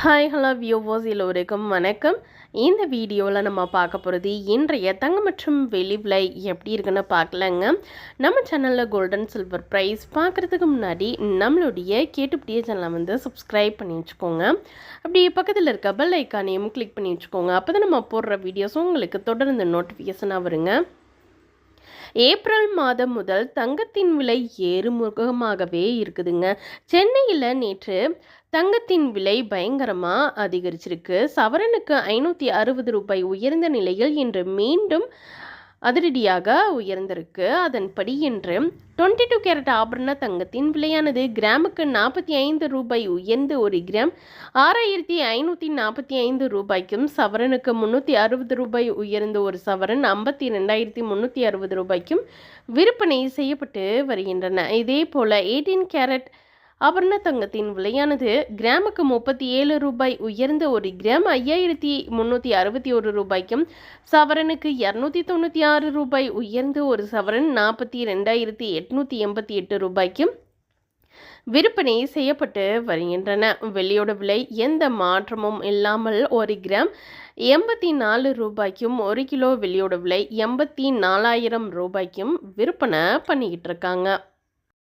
Hi hello viewers எல்லோருக்கும் வணக்கம். இந்த வீடியோவில் நம்ம பார்க்க போகிறது இன்றைய தங்கம் மற்றும் வெளி விலை எப்படி இருக்குன்னு பார்க்கலங்க. நம்ம சேனலில் கோல்டன் சில்வர் ப்ரைஸ் பார்க்குறதுக்கு முன்னாடி நம்மளுடைய கேட்டுப்படியே சேனலை வந்து சப்ஸ்கிரைப் பண்ணி வச்சுக்கோங்க. அப்படியே பக்கத்தில் இருக்க பெல் ஐக்கானையும் கிளிக் பண்ணி வச்சுக்கோங்க. அப்போ தான் நம்ம போடுற வீடியோஸும் உங்களுக்கு தொடர்ந்து நோட்டிஃபிகேஷனாக வருங்க. ஏப்ரல் மாதம் முதல் தங்கத்தின் விலை ஏறுமுகமாகவே இருக்குதுங்க. சென்னையில் நேற்று தங்கத்தின் விலை பயங்கரமாக அதிகரிச்சிருக்கு. சவரனுக்கு ஐநூற்றி அறுபது ரூபாய் உயர்ந்த நிலையில் இன்று மீண்டும் அதிரடியாக உயர்ந்திருக்கு. அதன்படி இன்று டுவெண்ட்டி டூ கேரட் ஆபரண தங்கத்தின் விலையானது கிராமுக்கு நாற்பத்தி ஐந்து ரூபாய் உயர்ந்து ஒரு கிராம். ஆறாயிரத்தி ஐநூற்றி நாற்பத்தி ஐந்து ரூபாய்க்கும் சவரனுக்கு முந்நூற்றி அறுபது ரூபாய் உயர்ந்து ஒரு சவரன் ஐம்பத்தி ரெண்டாயிரத்தி முந்நூற்றி அறுபது ரூபாய்க்கும் விற்பனை செய்யப்பட்டு வருகின்றன. இதே போல் எயிட்டீன் கேரட் ஆபரண தங்கத்தின் விலையானது கிராமுக்கு முப்பத்தி ஏழு ரூபாய் உயர்ந்த ஒரு கிராம் ஐயாயிரத்தி முந்நூற்றி அறுபத்தி ஒரு ரூபாய்க்கும் சவரனுக்கு இரநூத்தி தொண்ணூற்றி ஆறு ரூபாய் உயர்ந்து ஒரு சவரன் நாற்பத்தி ரெண்டாயிரத்தி எட்நூற்றி எண்பத்தி எட்டு ரூபாய்க்கும் விற்பனை செய்யப்பட்டு வருகின்றன. வெள்ளியோட விலை எந்த மாற்றமும் இல்லாமல் ஒரு கிராம் எண்பத்தி நாலு ரூபாய்க்கும் ஒரு கிலோ வெள்ளியோட விலை எண்பத்தி நாலாயிரம் ரூபாய்க்கும் விற்பனை பண்ணிக்கிட்டு இருக்காங்க.